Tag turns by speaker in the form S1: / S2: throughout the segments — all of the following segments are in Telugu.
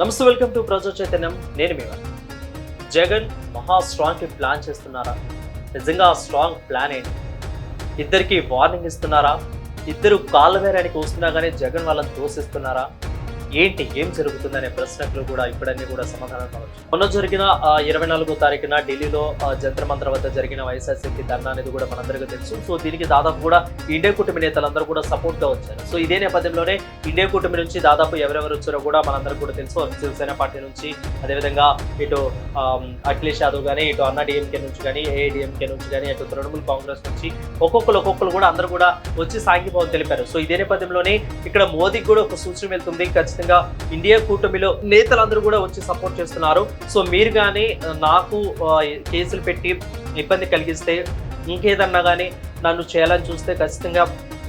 S1: నమస్తే వెల్కమ్ టు ప్రజా చైతన్యం. నేను మీ జగన్ మహా స్ట్రాంగ్కి ప్లాన్ చేస్తున్నారా? నిజంగా స్ట్రాంగ్ ప్లాన్ ఏంటి? ఇద్దరికి వార్నింగ్ ఇస్తున్నారా? ఇద్దరు కాళ్ళ వేరానికి వస్తున్నా కానీ జగన్ వాళ్ళని దోషిస్తున్నారా ఏంటి ఏం జరుగుతుందనే ప్రశ్నకు కూడా ఇప్పుడన్నీ కూడా సమాధానం కావచ్చు. మొన్న జరిగిన ఇరవై నాలుగో తారీఖున ఢిల్లీలో జంత్ర మంత్ర వద్ద జరిగిన వైఎస్ఆర్సీపీ ధర్నా అనేది కూడా మనందరికీ తెలుసు. సో దీనికి దాదాపు కూడా ఇండియా కూటమి నేతలందరూ కూడా సపోర్ట్గా వచ్చారు. సో ఇదే నేపథ్యంలోనే ఇండియా కూటమి నుంచి దాదాపు ఎవరెవరు వచ్చారో కూడా మనందరూ కూడా తెలుసు. శివసేన పార్టీ నుంచి అదేవిధంగా ఇటు అఖిలేష్ యాదవ్ కానీ ఇటు అన్నా డిఎంకే నుంచి కానీ ఏఐడిఎంకే నుంచి కానీ ఇటు తృణమూల్ కాంగ్రెస్ నుంచి ఒక్కొక్కరు ఒక్కొక్కరు కూడా అందరూ కూడా వచ్చి సాంఘీభావం తెలిపారు. సో ఇదే నేపథ్యంలోనే ఇక్కడ మోదీకి కూడా ఒక సూచన వెళ్తుంది. ఖచ్చితంగా ఖచ్చితంగా ఇండియా కూటమిలో నేతలందరూ కూడా వచ్చి సపోర్ట్ చేస్తున్నారు. సో మీరు కానీ నాకు కేసులు పెట్టి ఇబ్బంది కలిగిస్తే ఇంకేదన్నా కానీ నన్ను చేయాలని చూస్తే ఖచ్చితంగా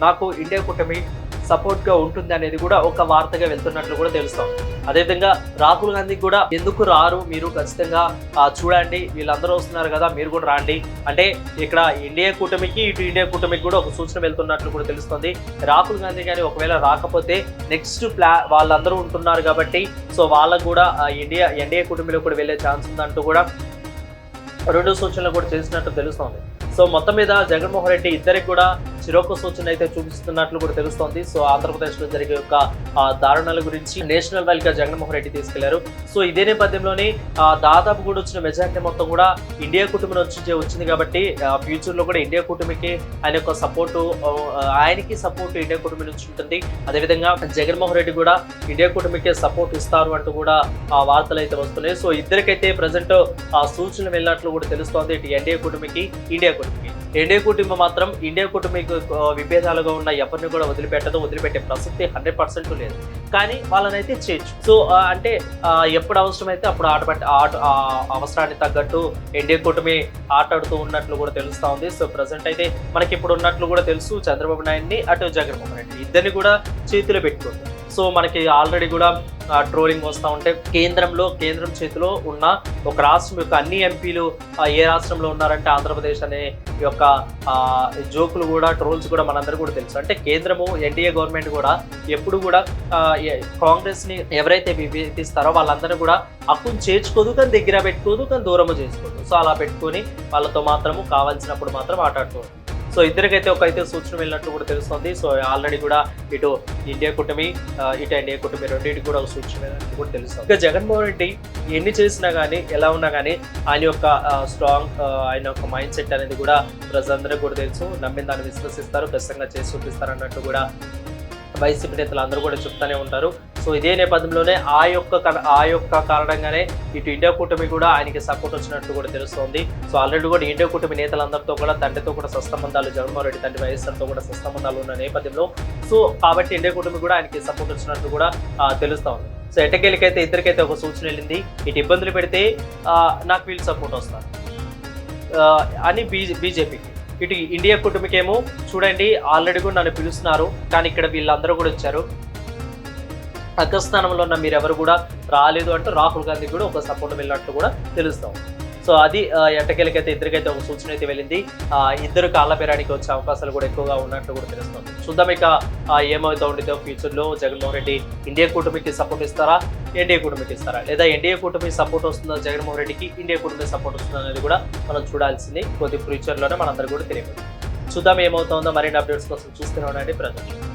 S1: నాకు ఇండియా కూటమి సపోర్ట్గా ఉంటుంది అనేది కూడా ఒక వార్తగా వెళ్తున్నట్లు కూడా తెలుస్తాం. అదేవిధంగా రాహుల్ గాంధీ కూడా ఎందుకు రారు? మీరు ఖచ్చితంగా చూడండి. వీళ్ళందరూ వస్తున్నారు కదా మీరు కూడా రాండి. అంటే ఇక్కడ ఇండియా కూటమికి ఇటు ఇండియా కూటమికి కూడా ఒక సూచన వెళ్తున్నట్లు కూడా తెలుస్తుంది. రాహుల్ గాంధీ కానీ ఒకవేళ రాకపోతే నెక్స్ట్ ప్లా వాళ్ళందరూ ఉంటున్నారు కాబట్టి సో వాళ్ళకు కూడా ఇండియా ఎన్డీఏ కూటమిలో కూడా వెళ్ళే ఛాన్స్ ఉందంటూ కూడా రెండు సూచనలు కూడా చేసినట్టు తెలుస్తోంది. సో మొత్తం మీద జగన్మోహన్ రెడ్డి ఇద్దరికి కూడా చిరోకు సూచన అయితే చూపిస్తున్నట్లు కూడా తెలుస్తోంది. సో ఆంధ్రప్రదేశ్లో జరిగే యొక్క దారుణాల గురించి నేషనల్ వైల్గా జగన్మోహన్ రెడ్డి తీసుకెళ్ళారు. సో ఇదే నేపథ్యంలోనే దాదాపు కూడా వచ్చిన మెజార్టీ మొత్తం కూడా ఇండియా కూటమి నుంచి వచ్చింది కాబట్టి ఫ్యూచర్లో కూడా ఇండియా కూటమికి ఆయన యొక్క సపోర్టు ఆయనకి సపోర్ట్ ఇండియా కూటమి నుంచి ఉంటుంది. అదేవిధంగా జగన్మోహన్ రెడ్డి కూడా ఇండియా కూటమికి సపోర్ట్ ఇస్తారు అంటూ కూడా ఆ వార్తలు అయితే వస్తున్నాయి. సో ఇద్దరికైతే ప్రజెంట్ ఆ సూచనలు వెళ్ళినట్లు కూడా తెలుస్తోంది. ఇటు ఎన్డీఏ కూటమికి ఇండియా కూటమికి. ఎన్డీఏ కూటమి మాత్రం ఇండియా కూటమికి విభేదాలుగా ఉన్న ఎవరిని కూడా వదిలిపెట్టదు. వదిలిపెట్టే ప్రసక్తి హండ్రెడ్ పర్సెంట్ లేదు. కానీ వాళ్ళనైతే చేయొచ్చు. సో అంటే ఎప్పుడు అవసరమైతే అప్పుడు ఆట ఆట అవసరానికి తగ్గట్టు ఎన్డీఏ కూటమి ఆటాడుతూ ఉన్నట్లు కూడా తెలుస్తూ ఉంది. సో ప్రజెంట్ అయితే మనకి ఇప్పుడు ఉన్నట్లు కూడా తెలుసు చంద్రబాబు నాయుడిని అటు జగన్మోహన్ రెడ్డి ఇద్దరిని కూడా చేతిలో పెట్టుకుంది. సో మనకి ఆల్రెడీ కూడా ట్రోలింగ్ వస్తూ ఉంటే కేంద్రంలో కేంద్రం చేతిలో ఉన్న ఒక రాష్ట్రం యొక్క అన్ని ఎంపీలు ఏ రాష్ట్రంలో ఉన్నారంటే ఆంధ్రప్రదేశ్ అనే యొక్క జోకులు కూడా ట్రోల్స్ కూడా మనందరూ కూడా తెలుసు. అంటే కేంద్రము ఎన్డీఏ గవర్నమెంట్ కూడా ఎప్పుడు కూడా కాంగ్రెస్ని ఎవరైతే విభేదిస్తారో వాళ్ళందరూ కూడా అక్కును చేర్చుకోదు కానీ దగ్గర పెట్టుకోదు కానీ దూరము చేసుకోదు. సో అలా పెట్టుకొని వాళ్ళతో మాత్రము కావాల్సినప్పుడు మాత్రం ఆటాడుకోవచ్చు సో ఇద్దరికైతే ఒక అయితే సూచన వెళ్ళినట్టు కూడా తెలుస్తుంది. సో ఆల్రెడీ కూడా ఇటు ఇండియా కూటమి ఇటు ఇండియా కూటమి రెండింటికి కూడా ఒక సూచన వెళ్ళినట్టు కూడా తెలుస్తుంది. ఇంకా జగన్మోహన్ రెడ్డి ఎన్ని చేసినా కానీ ఎలా ఉన్నా కానీ ఆయన యొక్క స్ట్రాంగ్ ఆయన యొక్క మైండ్ సెట్ అనేది కూడా ప్రజలందరికీ కూడా తెలుసు. నమ్మిన దాన్ని విశ్వసిస్తారు ఖచ్చితంగా చేసి చూపిస్తారు అన్నట్టు కూడా వైసీపీ నేతలు అందరూ కూడా చెప్తానే ఉంటారు. సో ఇదే నేపథ్యంలోనే ఆ యొక్క ఆ యొక్క కారణంగానే ఇటు ఇండియా కూటమి కూడా ఆయనకి సపోర్ట్ వచ్చినట్టు కూడా తెలుస్తోంది. సో ఆల్రెడీ కూడా ఇండియా కూటమి నేతలందరితో కూడా తండ్రితో కూడా సస్తంబంధాలు జగన్మోహన్ రెడ్డి తండ్రి వైఎస్ఆర్తో కూడా సస్తంబంధాలు ఉన్న నేపథ్యంలో సో కాబట్టి ఇండియా కూటమి కూడా ఆయనకి సపోర్ట్ వచ్చినట్టు కూడా ఆ, ఉంది సో ఎటకేళ్ళకైతే ఇద్దరికైతే ఒక సూచన వెళ్ళింది. ఇటు ఇబ్బందులు పెడితే నాకు వీళ్ళు సపోర్ట్ వస్తారు. అని బీజే బీజేపీకి ఇటు ఇండియా కుటుంబకేమో చూడండి ఆల్రెడీ కూడా నన్ను పిలుస్తున్నారు. కానీ ఇక్కడ వీళ్ళందరూ కూడా వచ్చారు. అగ్రస్థానంలో ఉన్న మీరెవరు కూడా రాలేదు అంటూ రాహుల్ గాంధీ కూడా ఒక సపోర్ట్ వెళ్ళినట్టు కూడా తెలుస్తాం. సో అది ఆ, ఎట్టకేలకైతే ఇద్దరికైతే ఒక సూచన అయితే వెళ్ళింది. ఇద్దరు కాళ్ళ పేరానికి వచ్చే అవకాశాలు కూడా ఎక్కువగా ఉన్నట్టు కూడా తెలుస్తుంది. చూద్దాం ఇక ఆ, ఏమవుతా ఉండిద్దో ఫ్యూచర్లో జగన్మోహన్ రెడ్డి ఇండియా కూటమికి సపోర్ట్ ఇస్తారా? ఎన్డీఏ కూటమికి ఇస్తారా? లేదా ఎన్డీఏ కూటమి సపోర్ట్ వస్తుందా జగన్మోహన్ రెడ్డికి? ఇండియా కూటమి సపోర్ట్ వస్తుందా అనేది కూడా మనం చూడాల్సింది. కొద్ది ఫ్యూచర్లోనే మనందరూ కూడా తెలియదు. చూద్దాం ఏమవుతుందో మరిన్ని అప్డేట్స్ కోసం చూస్తూనే ఉండండి. ప్రజలు